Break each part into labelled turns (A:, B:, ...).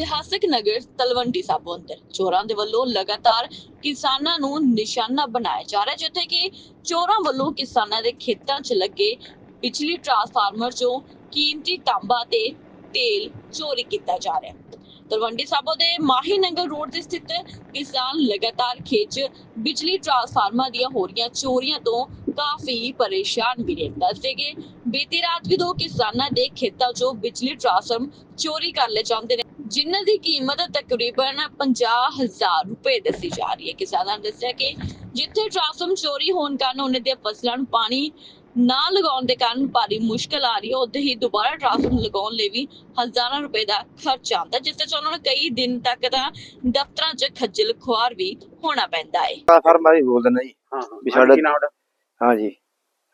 A: ਇਤਿਹਾਸਕ ਨਗਰ ਤਲਵੰਡੀ ਸਾਬੋ ਅੰਦਰ। ਚੋਰਾਂ ਦੇ ਵੱਲੋਂ ਲਗਾਤਾਰ ਕਿਸਾਨਾਂ ਨੂੰ ਨਿਸ਼ਾਨਾ ਬਣਾਇਆ ਜਾ ਰਿਹਾ, ਜਿੱਥੇ ਕਿ ਚੋਰਾਂ ਵੱਲੋਂ ਕਿਸਾਨਾਂ ਦੇ ਖੇਤਾਂ 'ਚ ਲੱਗੇ ਬਿਜਲੀ ਟਰਾਂਸਫਾਰਮਰ 'ਚੋਂ ਕੀਮਤੀ ਤਾਂਬਾ ਤੇ ਤੇਲ ਚੋਰੀ ਕੀਤਾ ਜਾ ਰਿਹਾ। ਤਲਵੰਡੀ ਸਾਬੋ ਦੇ ਮਾਹੀ ਨਗਰ ਰੋਡ ਤੇ ਸਥਿਤ ਕਿਸਾਨ ਲਗਾਤਾਰ ਖੇਤ 'ਚ ਬਿਜਲੀ ਟਰਾਂਸਫਾਰਮਰ ਦੀਆਂ ਹੋ ਰਹੀਆਂ ਚੋਰੀਆਂ ਤੋਂ ਕਾਫੀ ਪਰੇਸ਼ਾਨ ਵੀ ਨੇ ਦੱਸਦੇ ਕਿ ਬੀਤੀ ਰਾਤ ਵੀ ਦੋ ਕਿਸਾਨਾਂ ਦੇ ਖੇਤਾਂ 'ਚੋਂ ਬਿਜਲੀ ਟਰਾਂਸਫਾਰਮ ਚੋਰੀ ਕਰ ਲਏ ਜਾਂਦੇ ਨੇ। ਜਿਨ੍ਹਾਂ ਦੀ ਕੀਮਤ ਤਕਰੀਬਨ 50000 ਰੁਪਏ ਦੱਸੀ ਜਾ ਰਹੀ ਹੈ। ਕਿਸਾਨਾਂ ਨੇ ਦੱਸਿਆ ਕਿ ਜਿੱਥੇ ਟਰਾਂਸਫਾਰਮ ਚੋਰੀ ਹੋਣ ਕਾਰਨ ਉਹਨਾਂ ਦੇ ਫਸਲਾਂ ਨੂੰ ਪਾਣੀ ਨਾ ਲਗਾਉਣ ਦੇ ਕਾਰਨ ਭਾਰੀ ਮੁਸ਼ਕਲ ਆ ਰਹੀ ਹੈ ਉੱਥੇ ਹੀ ਦੁਬਾਰਾ ਟਰਾਂਸਫਾਰਮ ਲਗਾਉਣ ਲਈ ਵੀ ਹਜ਼ਾਰਾਂ ਰੁਪਏ ਦਾ ਖਰਚ ਆਉਂਦਾ ਜਿਸ ਤੇ ਉਹਨਾਂ ਨੂੰ ਕਈ ਦਿਨ ਤੱਕ ਤਾਂ ਦਫ਼ਤਰਾਂ 'ਚ ਖੱਜਲ ਖੁਆਰ ਵੀ ਹੋਣਾ ਪੈਂਦਾ ਹੈ।
B: ਟ੍ਰਾਂਸਫਾਰਮਰ ਹੀ ਬੋਲ ਦਿੰਦਾ ਜੀ।
C: ਹਾਂ ਹਾਂ।
B: ਵੀ ਸਾਡਾ-
C: ਕੀ ਨਾਮ ਤੁਹਾਡਾ?
B: ਹਾਂਜੀ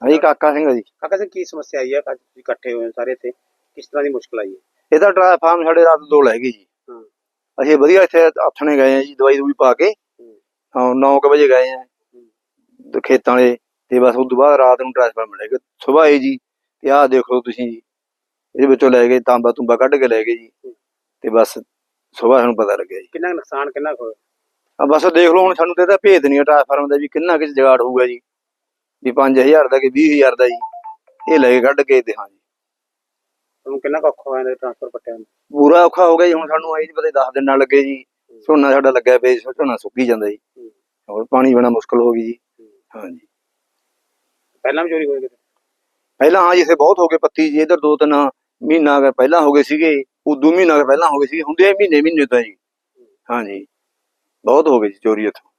B: ਹਾਂਜੀ ਕਾਕਾ ਸਿੰਘ ਜੀ।
C: ਕਾਕਾ ਸਿੰਘ ਕੀ ਸਮੱਸਿਆ ਆਈ ਹੈ? ਅੱਜ ਤੁਸੀਂ ਇਕੱਠੇ ਹੋਏ ਹੋ ਸਾਰੇ ਇੱਥੇ। ਕਿਸ ਤਰ੍ਹਾਂ ਦੀ ਮੁਸ਼ਕਲ ਆਈ ਹੈ?
B: ਇਹ ਤਾਂ ਟ੍ਰਾਂਸਫਾਰਮ ਸਾਡੇ ਰਾਤ ਦੋ ਲੈ ਗਏ ਜੀ। ਅਸੀਂ ਵਧੀਆ ਇੱਥੇ ਆਥਣੇ ਗਏ ਆ ਜੀ ਦਵਾਈ ਦੂਈ ਪਾ ਕੇ। ਹਾਂ। 9 ਵਜੇ ਗਏ ਆ। ਤੇ ਖੇਤਾਂ ਵਾਲੇ ਤੇ ਬਸ ਉਸ ਤੋਂ ਬਾਅਦ ਰਾਤ ਨੂੰ ਟ੍ਰਾਂਸਫਾਰਮ ਮਿਲ ਗਿਆ ਸਵੇਰ ਆਏ ਜੀ ਤੇ ਆਹ ਦੇਖੋ ਤੁਸੀਂ ਜੀ ਇਹਦੇ ਵਿੱਚੋਂ ਲੈ ਗਏ ਤਾਂਬਾ ਤੁੰਬਾ ਕੱਢ ਕੇ ਲੈ ਗਏ ਜੀ। ਤੇ ਬਸ ਸਵੇਰ ਸਾਨੂੰ ਪਤਾ ਲੱਗਿਆ ਜੀ।
C: ਕਿੰਨਾ ਨੁਕਸਾਨ ਕਿੰਨਾ ਹੋਇਆ?
B: ਆ ਬਸ ਦੇਖ ਲਓ ਹੁਣ ਸਾਨੂੰ ਤੇ ਇਹਦਾ ਭੇਦ ਨਹੀਂ ਟ੍ਰਾਂਸਫਾਰਮ ਦਾ ਵੀ ਕਿੰਨਾ ਕਿਸ ਜਗਾੜ ਹੋਊਗਾ ਜੀ। ਵੀ 5000 ਦਾ ਕਿ 20000 ਦਾ ਜੀ। ਇਹ ਲੈ ਕੇ ਕੱਢ ਕੇ ਤੇ ਹਾਂ
C: ਤੁਹਾਨੂੰ ਕਿੰਨਾ ਕੁ ਔਖਾ ਹੋਇਆ ਟ੍ਰਾਂਸਫਰ ਪੱਟਿਆਂ ਨੂੰ?
B: ਪੂਰਾ ਔਖਾ ਹੋ ਗਿਆ ਜੀ ਹੁਣ ਸਾਨੂੰ ਆਈ ਨਹੀਂ ਪਤਾ 10 ਦਿਨ ਨਾਲ ਲੱਗੇ ਜੀ ਝੋਨਾ ਸਾਡਾ ਲੱਗਿਆ ਪਿਆ ਜੀ ਝੋਨਾ ਸੁੱਕੀ ਜਾਂਦਾ ਜੀ। ਹੋਰ ਪਾਣੀ ਬਿਨਾ ਮੁਸ਼ਕਲ ਹੋ ਗਈ ਜੀ। ਹਾਂਜੀ।
C: ਪਹਿਲਾਂ ਵੀ ਚੋਰੀ ਹੋਈ ਕਿਤੇ?
B: ਪਹਿਲਾਂ ਹਾਂ ਜੀ ਇੱਥੇ ਬਹੁਤ ਹੋ ਗਏ ਪੱਤੀ ਜੀ ਇਧਰ ਦੋ ਤਿੰਨ ਮਹੀਨਾ ਕੁ ਪਹਿਲਾਂ ਹੋ ਗਏ ਸੀਗੇ ਉਦੋਂ ਮਹੀਨਾ ਕੁ ਪਹਿਲਾਂ ਹੋ ਗਏ ਸੀ ਹੁੰਦੇ ਆ ਮਹੀਨੇ ਮਹੀਨੇ ਤਾਂ ਜੀ। ਹਾਂਜੀ। ਬਹੁਤ ਹੋ ਗਏ ਜੀ ਚੋਰੀ ਇੱਥੋਂ।